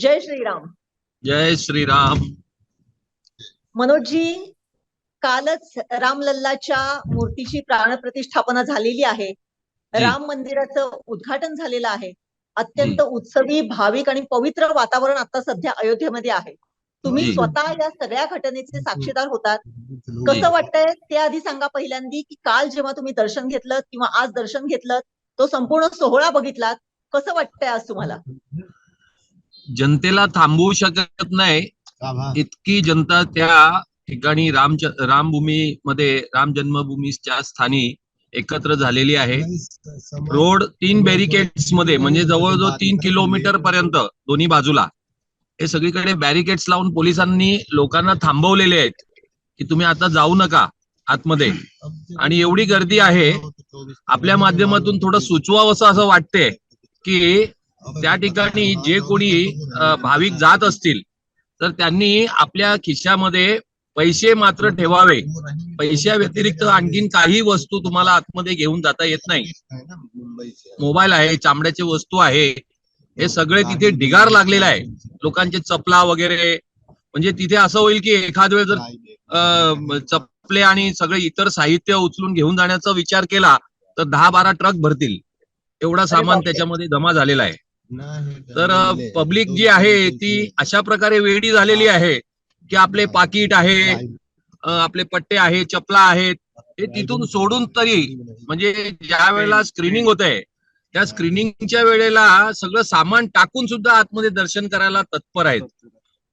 जय श्रीराम. जय श्रीराम. मनोजजी कालच रामलल्लाच्या मूर्तीची प्राणप्रतिष्ठापना झालेली आहे. राम मंदिराचं उद्घाटन झालेलं आहे. अत्यंत उत्सवी भाविक आणि पवित्र वातावरण आता सध्या अयोध्येमध्ये आहे. तुम्ही. स्वतः या सगळ्या घटनेचे साक्षीदार होतात. कसं वाटतंय? ते आधी सांगा पहिल्यांदी की काल जेव्हा तुम्ही दर्शन घेतलं किंवा आज दर्शन घेतलं तो संपूर्ण सोहळा बघितलात. कसं वाटतंय आज तुम्हाला? जनतेला थांबवू शकत नाही इतकी जनता त्या ठिकाणी राम रामभूमीमध्ये राम जन्मभूमीच्या स्थानी एकत्र झालेली आहे. रोड तीन बॅरिकेड्समध्ये म्हणजे जवळजवळ तीन किलोमीटर पर्यंत दोन्ही बाजूला. हे सगळीकडे बॅरिकेड्स लावून पोलिसांनी लोकांना थांबवलेले आहेत की तुम्ही आता जाऊ नका आतमध्ये. आणि एवढी गर्दी आहे आपल्या माध्यमातून थोडं सुचवावं असं वाटते की त्या ठिकाणी जे कोणी भाविक जात असतील तर त्यांनी आपल्या खिशामध्ये पैसे मात्र ठेवावे. पैशा व्यतिरिक्त आणखीन काही वस्तू तुम्हाला आतमध्ये घेऊन जाता येत नाही. मोबाईल आहे चामड्याचे वस्तू आहे हे सगळे तिथे ढिगार लागलेला आहे. लोकांचे चपला वगैरे म्हणजे तिथे असं होईल की एखाद वेळ जर चपले आणि सगळे इतर साहित्य उचलून घेऊन जाण्याचा विचार केला तर दहा बारा ट्रक भरतील. एवढा सामान. त्याच्यामध्ये जमा झालेला आहे. तर पब्लिक जी आहे ती अशा प्रकारे वेडी झालेली आहे की आपले पाकिट आहे आपले पट्टे आहे चपला आहेत हे तिथून सोडून तरी म्हणजे ज्या वेळेला स्क्रीनिंग होत आहे त्या स्क्रीनिंगच्या वेळेला सगळं सामान टाकून सुद्धा आतमध्ये दर्शन करायला तत्पर आहेत.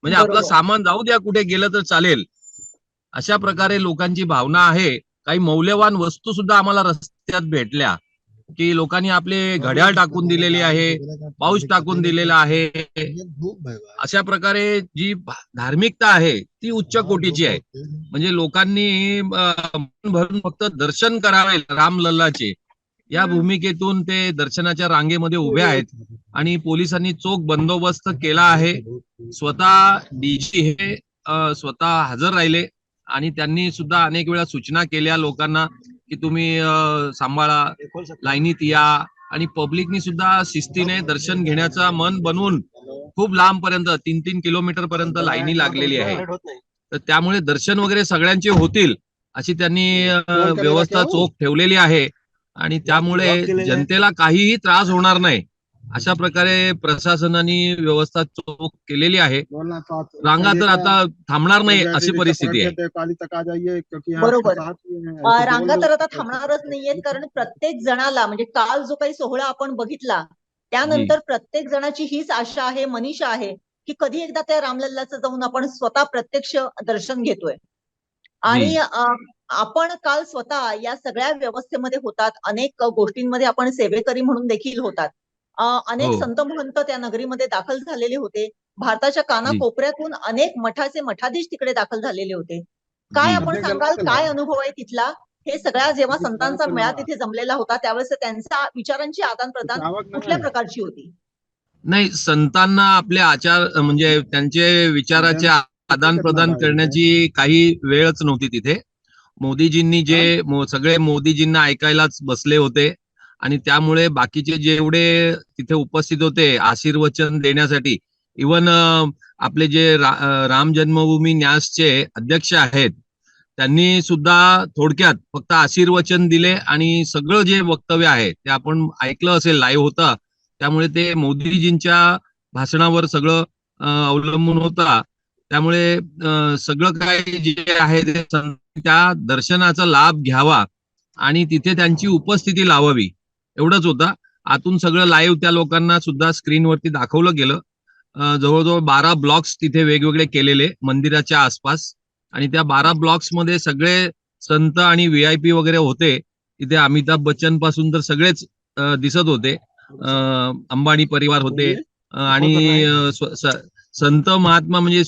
म्हणजे आपलं. सामान जाऊ द्या कुठे गेलं तर चालेल. अशा प्रकारे लोकांची भावना आहे. काही मौल्यवान वस्तू सुद्धा आम्हाला रस्त्यात भेटल्या. की लोकांनी आपले घड्याळ टाकून दिलेली आहे पाऊस टाकून दिलेला आहे अशा प्रकारे जी धार्मिकता आहे ती उच्च कोटीची आहे म्हणजे लोकांनी भरून फक्त दर्शन करावे रामलल्लाचे या भूमिकेतून ते दर्शनाच्या रांगेमध्ये उभे आहेत आणि पोलिसांनी चोख बंदोबस्त केला आहे स्वतः डीजी हे स्वतः हजर राहिले आणि त्यांनी सुद्धा अनेक वेळा सूचना केल्या लोकांना की तुम्ही सांभाळा लाईनीत या आणि पब्लिकनी सुद्धा शिस्तीने दर्शन घेण्याचा मन बनवून खूप लांब पर्यंत तीन तीन किलोमीटर पर्यंत लाईनी लागलेली आहे. तर त्यामुळे दर्शन वगैरे सगळ्यांचे होतील अशी त्यांनी व्यवस्था चोख ठेवलेली आहे. आणि त्यामुळे जनतेला काहीही त्रास होणार नाही. अशा प्रकारे प्रशासनाने व्यवस्था चोख केलेली आहे. रांगा तर आता थांबणार नाही अशी परिस्थिती आहे. बरोबर. रांगा तर आता थांबणारच नाहीयेत कारण प्रत्येक जणाला म्हणजे काल जो काही सोहळा आपण बघितला त्यानंतर प्रत्येक जणाची हीच आशा आहे मनीषा आहे की कधी एकदा त्या रामलल्लाचं जाऊन आपण स्वतः प्रत्यक्ष दर्शन घेतोय. आणि आपण काल स्वतः या सगळ्या व्यवस्थेमध्ये होतात अनेक गोष्टींमध्ये आपण सेवेकरी म्हणून देखील होतात. अनेक हो. संत महंत त्या नगरीमध्ये दाखल झालेले होते. भारताच्या कानाकोपऱ्यातून अनेक मठाचे मठाधीश तिकडे दाखल झालेले होते. काय. आपण सांगाल? काय अनुभव आहे तिथला? हे सगळ्या जेव्हा संतांचा मेळा तिथे जमलेला होता त्यावेळेस त्यांचा विचारांची आदान प्रदान कुठल्या प्रकारची होती? नाही संतांना आपले आचार म्हणजे त्यांचे विचाराचे आदान प्रदान करण्याची काही वेळच नव्हती तिथे. मोदीजींनी जे सगळे मोदीजींना ऐकायलाच बसले होते. आणि त्यामुळे बाकीचे जेवढे तिथे उपस्थित होते आशीर्वचन देण्यासाठी इवन आपले जे रा- राम जन्मभूमी न्यासचे अध्यक्ष आहेत त्यांनी सुद्धा थोडक्यात फक्त आशीर्वचन दिले आणि सगळं जे वक्तव्य आहे ते आपण ऐकलं असेल लाईव्ह होतं त्यामुळे ते मोदीजींच्या भाषणावर सगळं अवलंबून होता. त्यामुळे सगळं काय जे आहे ते त्या दर्शनाचा लाभ घ्यावा आणि तिथे त्यांची उपस्थिती लावावी. एवढंच होतं. आतून सगळं लाईव्ह त्या लोकांना सुद्धा स्क्रीनवरती दाखवलं गेलं. जवळजवळ बारा ब्लॉक्स तिथे वेगवेगळे केलेले मंदिराच्या आसपास. आणि त्या बारा ब्लॉक्समध्ये सगळे संत आणि व्हीआयपी वगैरे होते. तिथे अमिताभ बच्चनपासून तर सगळेच दिसत होते. अं, अंबानी परिवार होते. अं, आणि संत महात्मा म्हणजे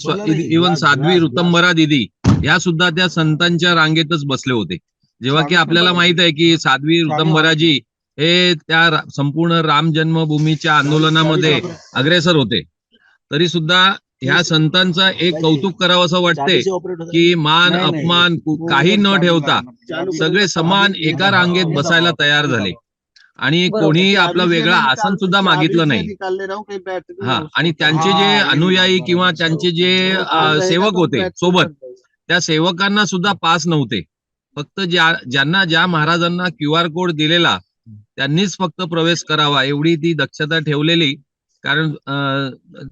इवन साध्वी ऋतंबरा दिदी या सुद्धा त्या संतांच्या रांगेतच बसले होते. जेव्हा की आपल्याला माहीत आहे की साध्वी ऋतंबराजी हे त्या संपूर्ण राम जन्मभूमीच्या आंदोलनामध्ये अग्रेसर होते. तरी सुद्धा ह्या संतांचं एक कौतुक करावं असं वाटते की मान. अपमान काही न ठेवता सगळे समान एका रांगेत बसायला तयार झाले. आणि बरोबर. कोणी आपलं वेगळं आसन सुद्धा मागितलं नाही. हा आणि त्यांचे जे अनुयायी किंवा त्यांचे जे सेवक होते सोबत त्या सेवकांना सुद्धा पास नव्हते. फक्त ज्या ज्यांना ज्या महाराजांना क्यू आर कोड दिलेला त्यांनीच फक्त प्रवेश करावा एवढी ती दक्षता ठेवलेली. कारण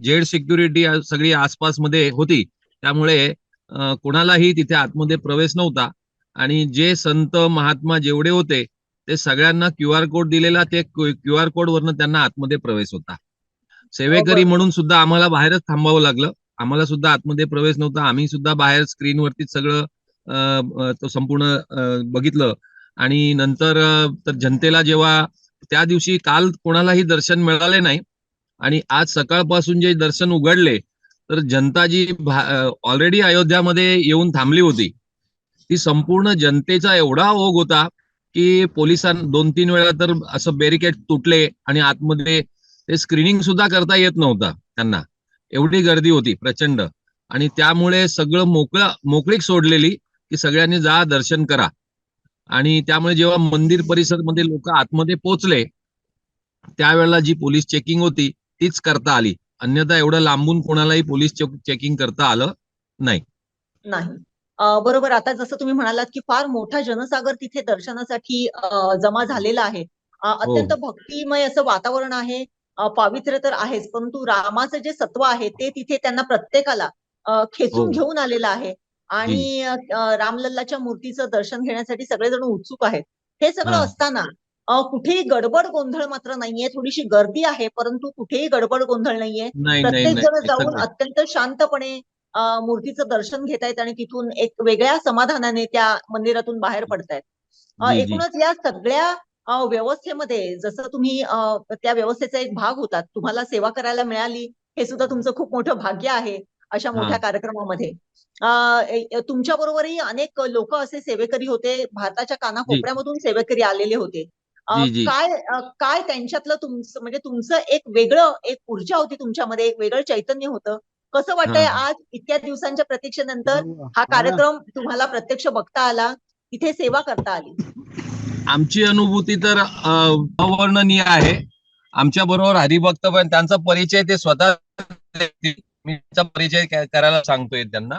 जेड सिक्युरिटी सगळी आसपासमध्ये होती. त्यामुळे कोणालाही तिथे आतमध्ये प्रवेश नव्हता. आणि जे संत महात्मा जेवढे होते ते सगळ्यांना क्यू आर कोड दिलेला ते क्यू आर कोड वरनं त्यांना आतमध्ये प्रवेश होता. सेवेकरी म्हणून सुद्धा आम्हाला बाहेरच थांबावं लागलं. आम्हाला सुद्धा आतमध्ये प्रवेश नव्हता. आम्ही सुद्धा बाहेर स्क्रीनवरतीच सगळं तो संपूर्ण बघितलं. आणि नंतर तर जनतेला जेव्हा त्या दिवशी काल कोणालाही दर्शन मिळाले नाही आणि आज सकाळपासून जे दर्शन उघडले तर जनता जी ऑलरेडी अयोध्यामध्ये येऊन थांबली होती ती संपूर्ण जनतेचा एवढा ओघ होता की पोलिसां दोन तीन वेळा तर असं बॅरिकेड तुटले आणि आतमध्ये ते स्क्रीनिंग सुद्धा करता येत नव्हता त्यांना. एवढी गर्दी होती प्रचंड. आणि त्यामुळे सगळं मोकळं मोकळीक सोडलेली की सगळ्यांनी जा दर्शन करा. आणि त्यामुळे जेव्हा मंदिर परिसरमध्ये लोक आतमध्ये पोहोचले त्यावेळेला जी पोलीस चेकिंग होती तीच करता आली. अन्यथा एवढं लांबून कोणालाही पोलीस चेकिंग करता आलं नाही. नाही. बरोबर. आता जसं तुम्ही म्हणालात की फार मोठा जनसागर तिथे दर्शनासाठी जमा झालेला आहे. अ, अत्यंत भक्तिमय असं वातावरण आहे. पावित्र्य तर आहेच परंतु रामाचं जे सत्व आहे ते तिथे त्यांना प्रत्येकाला खेचून हो. घेऊन आलेलं आहे. आणि रामलल्लाच्या मूर्तीचं दर्शन घेण्यासाठी सगळेजण उत्सुक आहेत. हे सगळं. असताना कुठेही गडबड गोंधळ मात्र नाहीये. थोडीशी गर्दी आहे परंतु कुठेही गडबड गोंधळ नाहीये. नाही नाही प्रत्येक जण जाऊन. अत्यंत शांतपणे मूर्तीचं दर्शन घेतायत आणि तिथून एक वेगळ्या समाधानाने त्या मंदिरातून बाहेर पडतायत. एकूणच या सगळ्या व्यवस्थेमध्ये जसं तुम्ही त्या व्यवस्थेचा एक भाग होतात. तुम्हाला सेवा करायला मिळाली हे सुद्धा तुमचं खूप मोठं भाग्य आहे. अशा हा. मोठ्या कार्यक्रमामध्ये तुमच्या बरोबरही अनेक लोक असे सेवेकरी होते भारताच्या कानाकोपऱ्यामधून सेवेकरी आलेले होते. काय काय त्यांच्यातलं तुमचं म्हणजे तुमचं एक वेगळं एक ऊर्जा होती तुमच्यामध्ये एक वेगळं चैतन्य होतं कसं वाटतंय हा. आज इतक्या दिवसांच्या प्रतीक्षेनंतर हा कार्यक्रम तुम्हाला प्रत्यक्ष बघता आला तिथे सेवा करता आली आमची अनुभूती तर अवर्णनीय आहे आमच्या बरोबर हरिभक्त पण त्यांचा परिचय ते स्वतः देतील. मी त्यांचा परिचय करायला सांगतोय त्यांना.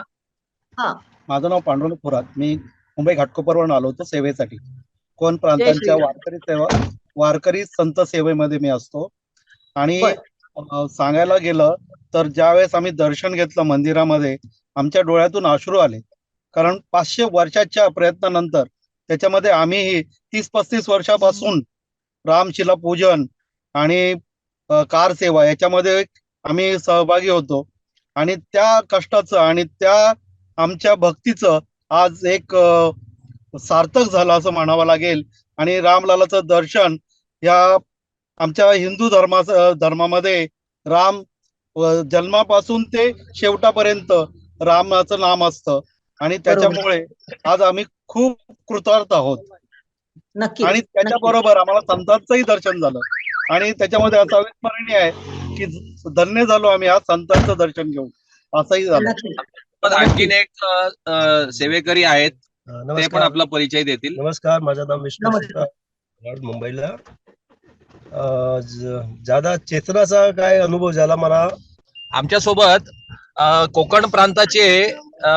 माझं नाव पांडुरंग थोरात. मी मुंबई घाटकोपरवरून आलो होतो सेवेसाठी. कोण प्रांतांच्या. वारकरी सेवा वारकरी संत सेवेमध्ये मी असतो. आणि सांगायला गेलं तर ज्यावेळेस आम्ही दर्शन घेतलं मंदिरामध्ये आमच्या डोळ्यातून अश्रू आले. कारण पाचशे वर्षाच्या प्रयत्नानंतर त्याच्यामध्ये आम्हीही तीस पस्तीस वर्षापासून रामशिला पूजन आणि कार सेवा याच्यामध्ये आम्ही सहभागी होतो. आणि त्या कष्टाचं आणि त्या आमच्या भक्तीचं आज एक सार्थक झालं असं म्हणावं लागेल. आणि रामलालाचं दर्शन या आमच्या हिंदू धर्माचं धर्मामध्ये राम जन्मापासून ते शेवटापर्यंत रामाचं नाम असतं. आणि त्याच्यामुळे आज आम्ही खूप कृतार्थ आहोत. आणि त्याच्याबरोबर आम्हाला संतांचंही दर्शन झालं. आणि त्याच्यामध्ये असं अविस्मरणीय आहे. की धन्य झालो आम्ही आज संतांचं दर्शन घेऊन. असंही झालं. आणखीन एक सेवेकरी आहेत ते पण आपला परिचय देतील. नमस्कार माझं नाव विष्णू मुंबईला. ज्यादा चेतनाचा काय अनुभव झाला मला? आमच्यासोबत कोकण प्रांताचे अ,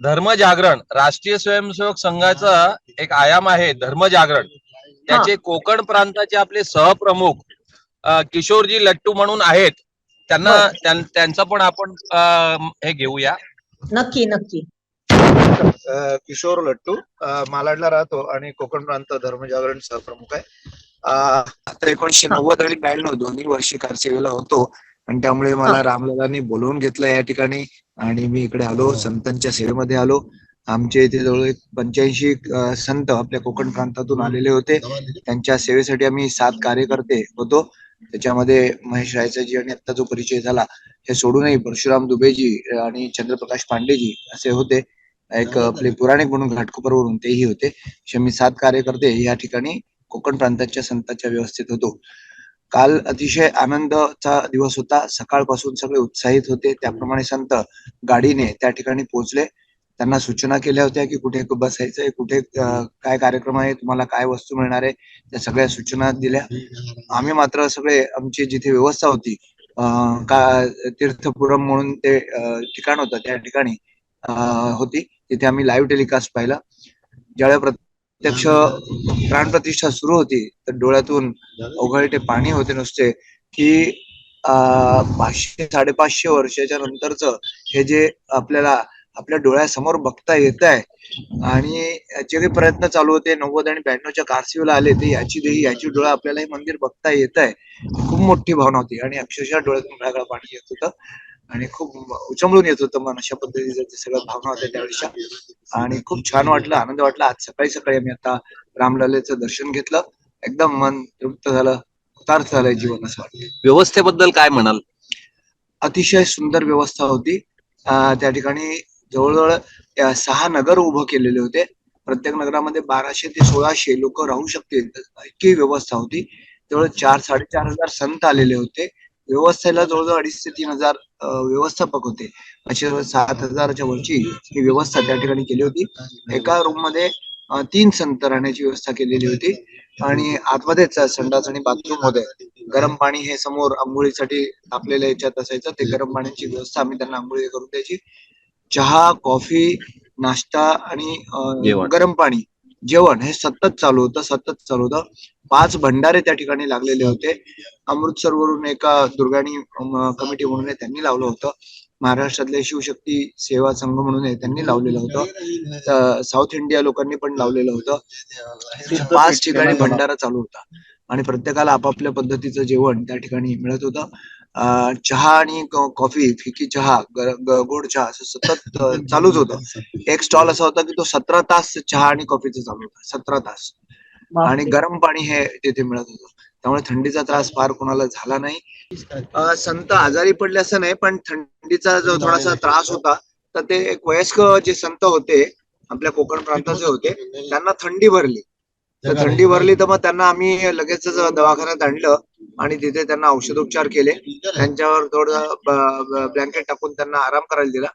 धर्मजागरण राष्ट्रीय स्वयंसेवक संघाचा एक आयाम आहे धर्मजागरण त्याचे कोकण प्रांताचे आपले सहप्रमुख किशोरजी लट्टू म्हणून आहेत. त्यांना त्यांचं पण आपण हे घेऊया. नक्की नक्की. किशोर लट्टू मालाडला राहतो आणि कोकण प्रांत धर्मजागरण सहप्रमुख आहे. आता एकोणीशे नव्वद आणि ब्याण्णव दोन्ही वर्षी कारसेवेला होतो. आणि त्यामुळे मला रामलालांनी बोलवून घेतलं या ठिकाणी. आणि मी इकडे आलो संतांच्या सेवेमध्ये आलो. आमच्या इथे जवळ एक पंच्याऐंशी संत आपल्या कोकण प्रांतातून आलेले होते. त्यांच्या सेवेसाठी आम्ही सात कार्यकर्ते होतो. त्याच्यामध्ये महेश रायचाजी आणि आता जो परिचय झाला हे सोडूनही परशुराम दुबेजी आणि चंद्रप्रकाश पांडेजी असे होते. एक आपले पुराणिक म्हणून घाटकोपरवरून तेही होते. असे मी सात कार्यकर्ते या ठिकाणी कोकण प्रांताच्या संतांच्या व्यवस्थेत होतो. काल अतिशय आनंदाचा दिवस होता. सकाळपासून सगळे उत्साहित होते. त्याप्रमाणे संत गाडीने त्या ठिकाणी पोहोचले. त्यांना सूचना केल्या होत्या की कुठे बसायचंय कुठे काय कार्यक्रम आहे तुम्हाला काय वस्तू मिळणार आहे त्या सगळ्या सूचना दिल्या. आम्ही मात्र सगळे आमची जिथे व्यवस्था होती का तीर्थपुरम म्हणून ते ठिकाण होतं त्या ठिकाणी होती. तिथे आम्ही लाईव्ह टेलिकास्ट पाहिला. ज्यावेळेला प्रत्यक्ष प्राणप्रतिष्ठा सुरू होती तर डोळ्यातून ओघळते पाणी होते नुसते की पाचशे साडेपाचशे वर्षाच्या नंतरच हे जे आपल्याला आपल्या डोळ्यासमोर बघता येत आहे आणि जे काही प्रयत्न चालू होते नव्वद आणि ब्याण्णवच्या कारसिवला आले ते याची देही याची डोळा आपल्याला हे मंदिर बघता येत आहे खूप मोठी भावना होती आणि अक्षरशः डोळ्यातून घळाघळा पाणी येत होतं. आणि खूप उचंबळून येत होतं मन अशा पद्धतीचं ते सगळं भावना होत्या त्यावेळेच्या. आणि खूप छान वाटलं आनंद वाटला. आज सकाळी सकाळी आम्ही आता रामलल्लेचं दर्शन घेतलं. एकदम मन तृप्त झालं कृतार्थ झालंय जीवन असं वाटतं. व्यवस्थेबद्दल काय म्हणाल? अतिशय सुंदर व्यवस्था होती. त्या ठिकाणी जवळजवळ सहा नगर उभं केलेले होते. प्रत्येक नगरामध्ये बाराशे ते सोळाशे लोक राहू शकतील. इतकी व्यवस्था होती. जवळ चार साडेचार हजार संत आलेले होते. व्यवस्थेला जवळजवळ अडीच ते तीन हजार व्यवस्थापक होते. अशा सात हजाराच्या वरची ही व्यवस्था त्या ठिकाणी केली होती. एका रूममध्ये तीन संत राहण्याची व्यवस्था केलेली होती. आणि आतमध्येच संडास आणि बाथरूम होते. गरम पाणी हे समोर आंघोळीसाठी आपल्याला याच्यात असायचं. ते गरम पाण्याची व्यवस्था आम्ही त्यांना आंघोळी करून द्यायची. चहा कॉफी नाश्ता आणि. गरम पाणी जेवण हे सतत चालू होतं सतत चालू होतं. पाच भंडारे त्या ठिकाणी लागलेले होते. अमृतसर वरून एका दुर्गाणी कमिटी म्हणून त्यांनी लावलं होतं. महाराष्ट्रातले शिवशक्ती सेवा संघ म्हणून त्यांनी लावलेलं होतं. साऊथ इंडिया लोकांनी पण लावलेलं होतं. पाच ठिकाणी भंडारा चालू होता. आणि प्रत्येकाला आपापल्या पद्धतीचं जेवण त्या ठिकाणी मिळत होतं. चहा आणि कॉफी फिकी चहा गोड चहा असं सतत चालूच होतं. एक स्टॉल असा होता की तो सतरा तास चहा आणि कॉफीचा चालू होता. सतरा तास. आणि गरम पाणी हे तिथे मिळत होतं. त्यामुळे थंडीचा त्रास फार कोणाला झाला नाही. संत आजारी पडले असं नाही पण थंडीचा जो थोडासा त्रास होता तर ते एक वयस्क जे संत होते आपल्या कोकण प्रांताचे होते त्यांना थंडी भरली. तर थंडी भरली तर मग त्यांना आम्ही लगेचच दवाखान्यात आणलं. आणि तिथे त्यांना औषधोपचार केले. त्यांच्यावर थोडं ब्लँकेट टाकून त्यांना आराम करायला दिला.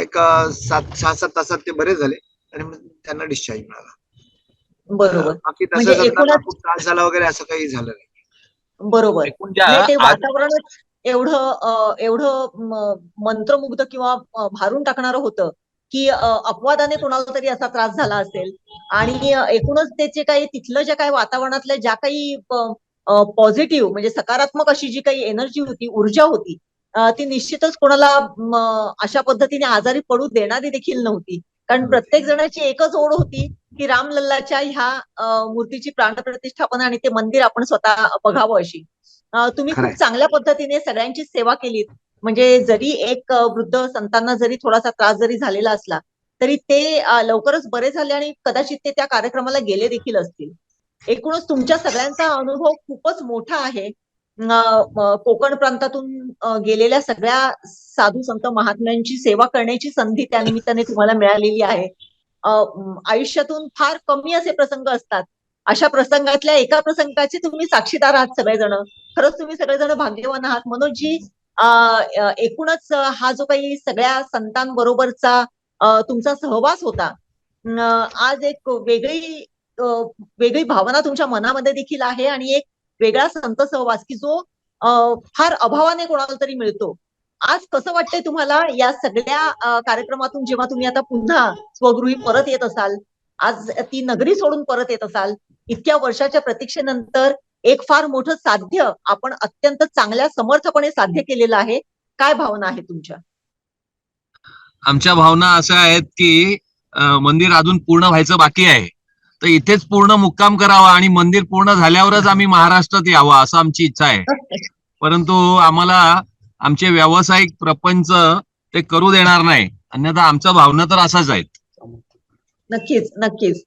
एक सात सहा सात तासात ते बरे झाले आणि त्यांना डिस्चार्ज मिळाला. बरोबर. बाकी म्हणजे तसं खूप त्रास झाला वगैरे असं काही झालं नाही. बरोबर. आज- वातावरणच एवढं एवढं मंत्रमुग्ध किंवा भारून टाकणारं होतं की अपवादाने कोणाला तरी असा त्रास झाला असेल. आणि एकूणच त्याचे काही तिथलं ज्या काही वातावरणातल्या ज्या काही पॉझिटिव्ह म्हणजे सकारात्मक अशी जी काही एनर्जी होती ऊर्जा होती ती निश्चितच कोणाला अशा पद्धतीने आजारी पडू देणारी देखील नव्हती. कारण प्रत्येक जणाची एकच ओढ होती की रामलल्लाच्या ह्या मूर्तीची प्राणप्रतिष्ठापना आणि ते मंदिर आपण स्वतः बघावं अशी. तुम्ही. खूप चांगल्या पद्धतीने सगळ्यांची सेवा केलीत. म्हणजे जरी एक वृद्ध संतांना जरी थोडासा त्रास जरी झालेला असला तरी ते लवकरच बरे झाले आणि कदाचित ते त्या कार्यक्रमाला गेले देखील असतील. एकूणच तुमच्या सगळ्यांचा अनुभव खूपच मोठा आहे. कोकण प्रांतातून गेलेल्या सगळ्या साधू संत महात्म्यांची सेवा करण्याची संधी त्या निमित्ताने तुम्हाला मिळालेली आहे. आयुष्यातून फार कमी असे प्रसंग असतात. अशा प्रसंगातल्या एका प्रसंगाचे तुम्ही साक्षीदार आहात सगळेजण. खरंच तुम्ही सगळेजण भाग्यवान आहात. मनोजी एकूणच हा जो काही सगळ्या संतांबरोबरचा तुमचा सहवास होता. आज एक वेगळी वेगळी भावना तुमच्या मनामध्ये देखील आहे आणि एक वेगळा संत सहवास की जो फार अभावाने कोणाला तरी मिळतो. आज कसं वाटतंय तुम्हाला या सगळ्या कार्यक्रमातून जेव्हा तुम्ही आता पुन्हा स्वगृही परत येत असाल आज ती नगरी सोडून परत येत असाल इतक्या वर्षाच्या प्रतीक्षेनंतर एक फार मोठं साध्य आपण अत्यंत चांगल्या समर्थपणे साध्य केलेलं आहे. काय भावना आहे तुमच्या? आमच्या भावना अशा आहेत की मंदिर अजून पूर्ण व्हायचं बाकी आहे. तर इथेच पूर्ण मुक्काम करावा आणि मंदिर पूर्ण झाल्यावरच आम्ही महाराष्ट्रात यावं असं आमची इच्छा आहे. परंतु आम्हाला आमचे व्यावसायिक प्रपंच ते करू देणार नाही. अन्यथा आमच्या भावना तर असाच आहेत. नक्कीच नक्कीच.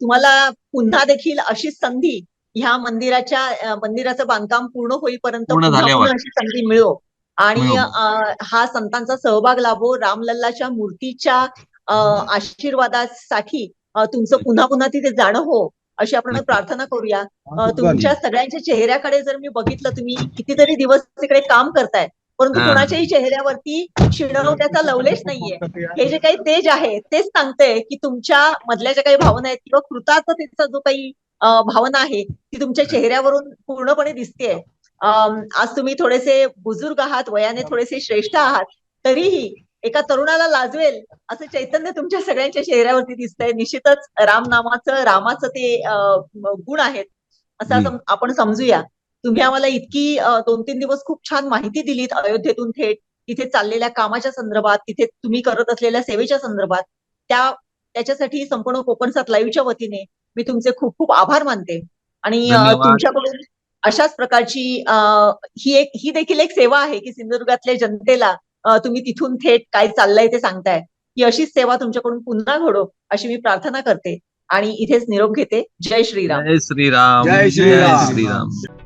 तुम्हाला पुन्हा देखील अशी संधी ह्या मंदिराच्या मंदिराचं बांधकाम पूर्ण होईपर्यंत अशी संधी मिळो. आणि हा संतांचा सहभाग लाभो. रामलल्लाच्या मूर्तीच्या आशीर्वादासाठी तुमचं पुन्हा पुन्हा तिथे जाणं हो अशी आपण. प्रार्थना करूया तुमच्या सगळ्यांच्या चेहऱ्याकडे जर मी बघितलं तुम्ही कितीतरी दिवस तिकडे काम करताय परंतु. कोणाच्याही चेहऱ्यावरती शिणवट्याचा लवलेश नाहीये हे जे काही तेज आहे तेच सांगतंय की तुमच्या मधल्या ज्या काही भावना आहेत किंवा कृतार्थतेचा जो काही भावना आहे ती तुमच्या चेहऱ्यावरून पूर्णपणे दिसतेय अं, आज तुम्ही थोडेसे बुजुर्ग आहात वयाने थोडेसे श्रेष्ठ आहात तरीही एका तरुणाला लाजवेल असं चैतन्य तुमच्या सगळ्यांच्या चेहऱ्यावरती दिसतंय. निश्चितच राम नामाचं रामाचं ते गुण आहेत. असं आपण समजूया. तुम्ही आम्हाला इतकी दोन तीन दिवस खूप छान माहिती दिलीत अयोध्येतून थेट. तिथे चाललेल्या कामाच्या संदर्भात तिथे तुम्ही करत असलेल्या सेवेच्या संदर्भात. त्या त्याच्यासाठी संपूर्ण कोकण सात लाईव्हच्या वतीने मी तुमचे खूप खूप आभार मानते. आणि. तुमच्याकडून अशाच प्रकारची ही एक ही देखील एक सेवा आहे की सिंधुदुर्गातल्या जनतेला तुम्ही तिथून थेट काय चाललंय ते सांगताय. ही अशीच सेवा तुमच्याकडून पुन्हा घडो अशी मी प्रार्थना करते. आणि इथेच निरोप घेते. जय श्रीराम. जय श्रीराम. जय श्रीराम. श्रीराम.